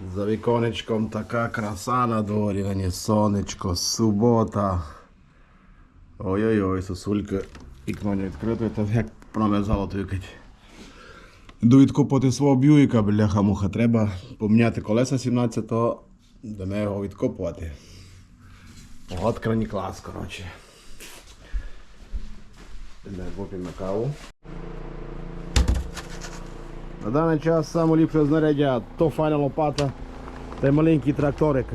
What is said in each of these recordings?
За віконечком така краса на дворі, на сонечко, субота. Ой-ой-ой, сосулька вікно не відкрите, та як промерзало тикать. Йду відкопати свого б'юїка, бляха муха. Треба поміняти колеса 17-го, до його відкопувати. Погодка не клас, коротше. Йдемо поп'ємо каву. На даний час саме ліпше знаряддя то файна лопата та й маленький тракторик.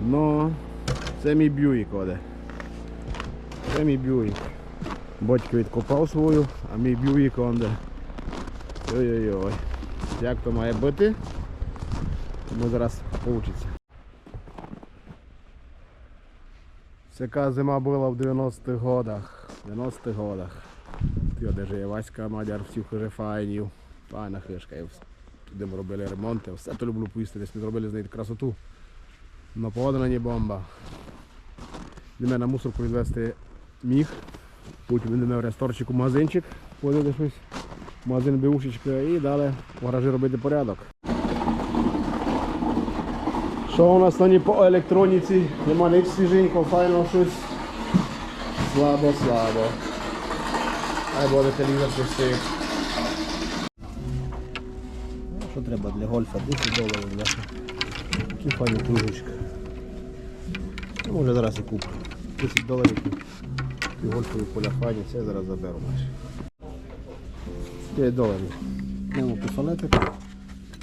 Ну, це мій б'юїк оде. Це мій б'юїк. Батько відкопав свою, а мій б'юїк онде. Ой-ой-ой. Як то має бути? Тому зараз вийде. Яка зима була в 90-х годах. 90-х годах. Де живе Васька Мадяр, всіх вже файнів. Файна хишка. Туди ми робили ремонти. Все то люблю поїсти, десь ми зробили з неї красоту. На ній бомба. Для мене мусорку відвезти міг. Потім він мене в ресторчику магазинчик. Подивити щось. Магазин бивушечка і далі в гаражі робити порядок. Що у нас на по електроніці? Нема ніч свіженького, файного щось. Слабо, слабо. Ай буде телевізор пустий. Ну, Що треба для гольфа? 10 доларів для Такі файні кружечка. Ну, може зараз і куплю. 10 доларів. І гольфові поля файні, це зараз заберу майже. 5 доларів. Маємо пістолетик.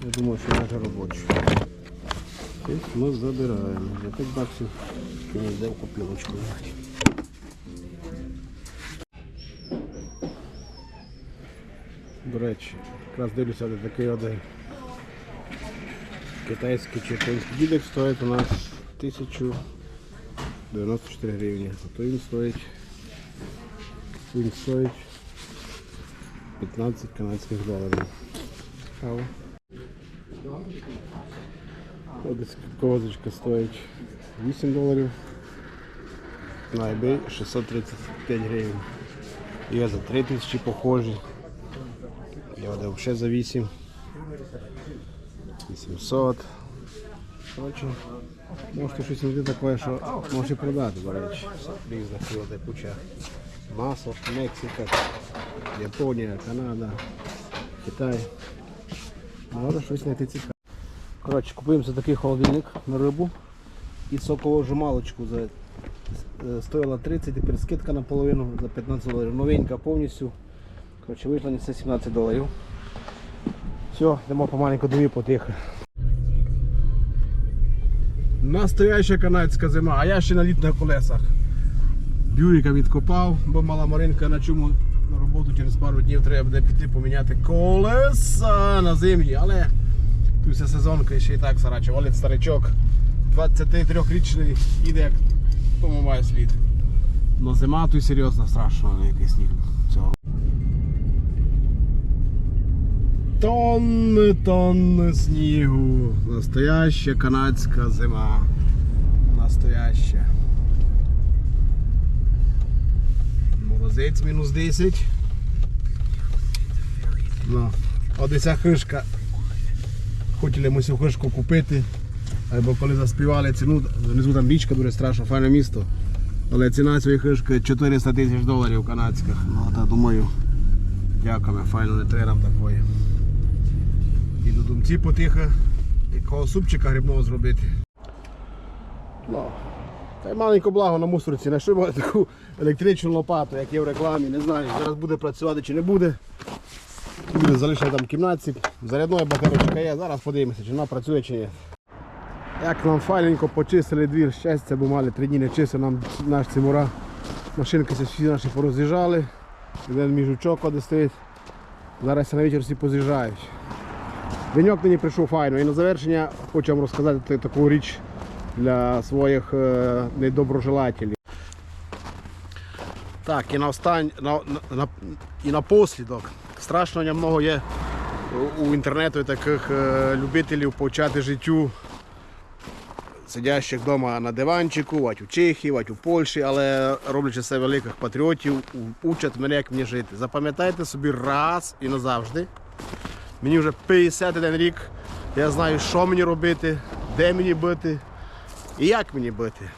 Я думаю, що майже робочий. Ми забираємо. За 5 баксів мені йде в До речі, якраз дивлюся, де такий один китайський чи японський дідик стоїть у нас 1094 гривні. А то він стоїть він стоїть 15 канадських доларів. Ось козочка стоїть 8 доларів. На eBay 635 гривень. Є за 3000 похожі. Я дав ще за 8. 800. Коротше, можете щось знайти таке, що може продати, до речі. Різна філда куча. Масло, Мексика, Японія, Канада, Китай. Може щось знайти цікаве. Коротше, купуємо за такий холодильник на рибу і сокову вжималочку за е, стоїла 30, тепер скидка наполовину за 15 доларів. Новенька повністю. Коротше, вийшло не це 17 доларів. Все, йдемо помаленьку дві потихо. Настояща канадська зима, а я ще на літних колесах. Бюріка відкопав, бо мала Маринка на чому на роботу через пару днів треба буде піти поміняти колеса на зимні, але тут вся сезонка ще і так сараче. Валить старичок 23-річний, іде як тому має слід. Но зима тут серйозно страшно, який сніг цього. Тонни, тонни снігу. Настояща канадська зима. Настояща. Морозець мінус 10. Ну, от ця хишка. Хотіли ми цю хишку купити. Або коли заспівали ціну, внизу там річка дуже страшно, файне місто. Але ціна цієї хишки 400 тисяч доларів канадських. Ну, та думаю, дякуємо, файно не треба нам такої. І до думці потихо якого супчика грибного зробити. Ну, та й маленько благо на мусорці. Знайшли таку електричну лопату, як є в рекламі. Не знаю, зараз буде працювати чи не буде. Буде залишена там кімнатці. Зарядної батарейка є. Зараз подивимося, чи вона працює чи ні. Як нам файненько почистили двір, щастя, бо мали три дні не чистив нам наш цимура. Машинки всі наші пороз'їжджали. Один міжучок де стоїть. Зараз на вечір всі поз'їжджають. Деньок мені прийшов файно. І на завершення хочу вам розказати таку річ для своїх е, недоброжелателів. Так, і на остань, на, на, і напослідок. Страшно немного є у, інтернету таких е, любителів повчати життю сидящих вдома на диванчику, вать у Чехії, вать у Польщі, але роблячи це великих патріотів, учать мене, як мені жити. Запам'ятайте собі раз і назавжди. Мені вже 51 рік. Я знаю, що мені робити, де мені бити і як мені бити.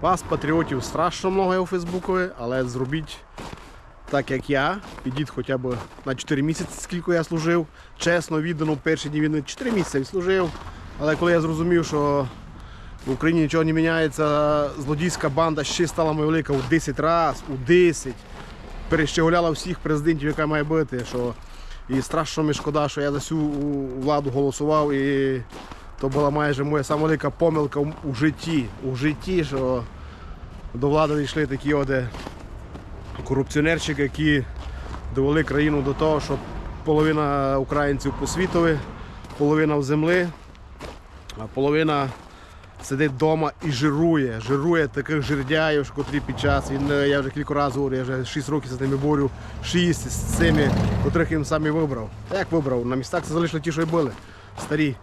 Вас, патріотів, страшно є у Фейсбукові, але зробіть так, як я. Підіть хоча б на 4 місяці, скільки я служив. Чесно, віддано в перші дні війни 4 місяці служив. Але коли я зрозумів, що в Україні нічого не міняється, злодійська банда ще стала моя велика у 10 разів, у 10. Перещеголяла всіх президентів, яка має бути. Що... І страшно мені шкода, що я за цю владу голосував. І то була майже моя велика помилка у- житті. У житті, що до влади йшли такі оде корупціонерчики, які довели країну до того, що половина українців по світові, половина в землі, а половина сидить вдома і жирує. Жирує таких жирдяїв, котрі під час війни, я вже кілька разів говорю, я вже 6 років з ними борю, 6 з цими, котрих він сам і вибрав. Як вибрав? На містах це залишили ті, що й були, старі.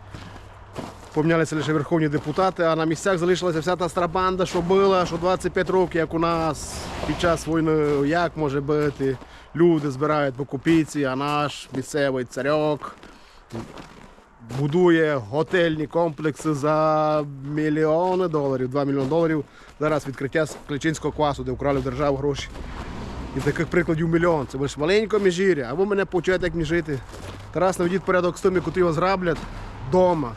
Помінялися лише верховні депутати, а на місцях залишилася вся та страбанда, що була, що 25 років, як у нас під час війни, як може бути. Люди збирають по копійці, а наш місцевий царьок будує готельні комплекси за мільйони доларів, 2 мільйони доларів. Зараз відкриття Кличинського квасу, де вкрали в державу гроші. І таких прикладів мільйон. Це лише маленько міжір'я, а ви мене повчаєте, як мені жити. Тарас наведіть порядок з тими, котрі його зраблять вдома.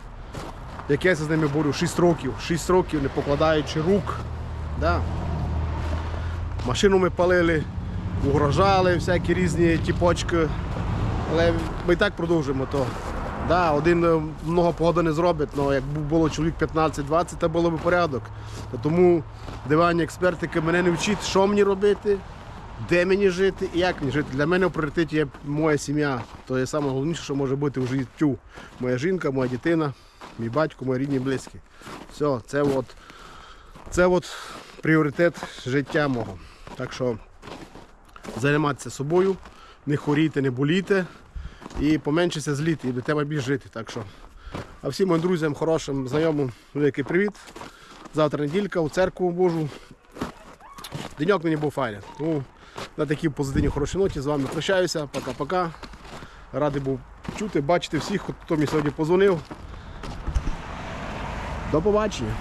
Як я з ними борю 6 років, 6 років не покладаючи рук. Да. Машину ми палили, угрожали, всякі різні тіпочки. Але ми і так продовжуємо то. Да, один е, много погоди не зробить, але як було чоловік 15-20, то було б порядок. Тому дивані експертики мене не вчить, що мені робити, де мені жити і як мені жити. Для мене в пріоритеті є моя сім'я. То є найголовніше, що може бути в життю. Моя жінка, моя дитина, мій батько, мої рідні близькі. Все, це от, це от пріоритет життя мого. Так що займатися собою, не хворійте, не болійте і поменшися зліти, і до тебе жити. Так що. А всім моїм друзям, хорошим, знайомим, великий привіт. Завтра неділька у церкву Божу. Деньок мені був файний. Тому на такій позитивній хорошій ноті з вами прощаюся. Пока-пока. Радий був чути, бачити всіх, хто мені сьогодні позвонив. До побачення.